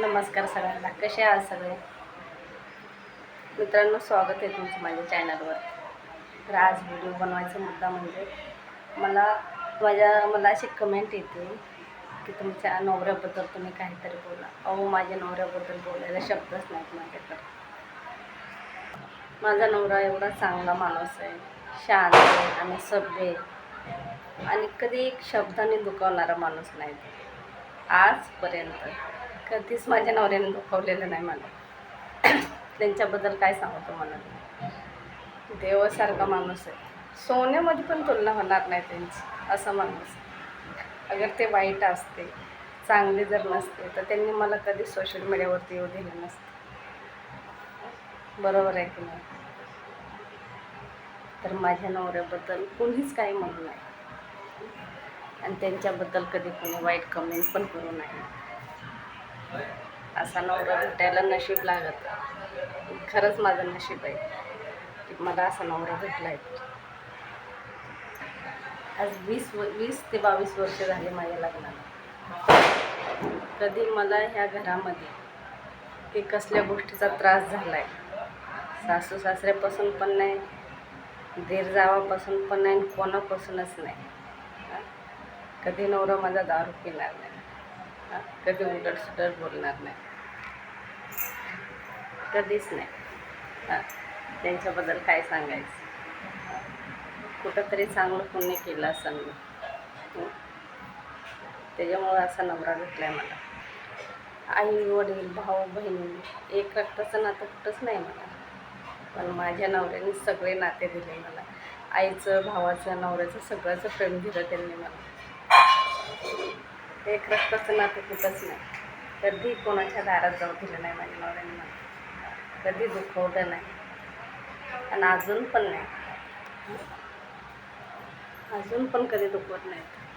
नमस्कार सगळ्यांना. कसे आहात सगळे? मित्रांनो स्वागत आहे तुमचं माझ्या चॅनलवर तर आज व्हिडिओ बनवायचा मुद्दा म्हणजे मला माझ्या मला अशी कमेंट येते की तुमच्या नवऱ्याबद्दल तुम्ही काहीतरी बोला. अहो माझ्या नवऱ्याबद्दल बोलायला शब्दच नाहीत माझ्याकडे. माझा नवरा एवढा चांगला माणूस आहे. शांत आहे आणि सभ्य आणि कधी एक शब्दाने दुखावणारा माणूस नाही. आजपर्यंत कधीच माझ्या नवऱ्याने दुखवलेलं नाही मला. त्यांच्याबद्दल काय सांगू तुम्हाला देवासारखा माणूस आहे. सोन्यामध्ये पण तुलना होणार नाही त्यांची असं माणूस अगर ते वाईट असते चांगले जर नसते तर त्यांनी मला कधी सोशल मीडियावरती येऊ दिले नसते. बरोबर आहे की नाही? तर माझ्या नवऱ्याबद्दल कोणीच काही म्हणू नये. आणि त्यांच्याबद्दल कधी कोणी वाईट कमेंट पण करू नये. असा नवरा भेटायला नशीब लागत. खरंच माझं नशीब आहे. की मला असा नवरा भेटला आहे आज वीस व वीस ते बावीस वर्ष झाले माझ्या लग्नाला. कधी मला ह्या घरामध्ये ते कसल्या गोष्टीचा त्रास झाला आहे सासू सासऱ्यापासून पण नाही देर जावापासून पण नाही आणि कोणापासूनच नाही. कधी नवरा माझा दारू पिणार नाही. कधी उलट सुलट बोलणार नाही. कधीच नाही. हां त्यांच्याबद्दल काय सांगायचं? कुठंतरी चांगलं पुण्य केलं असं मी. त्याच्यामुळं असा नवरा भेटला आहे मला. आई वडील भाऊ बहिणी एक रक्ताचं नातं कुठंच नाही मला. पण माझ्या नवऱ्याने सगळे नाते दिले मला. आईचं भावाचं नवऱ्याचं सगळ्याचं प्रेम दिलं त्यांनी मला. एक रक्ताचं नातं कुठंच नाही. कधी कोणाच्या दारात जाऊ दिलं नाही माझ्या नवऱ्यांना कधी दुखवलं नाही. आणि अजून पण नाही. अजून पण कधी दुखवत नाहीत.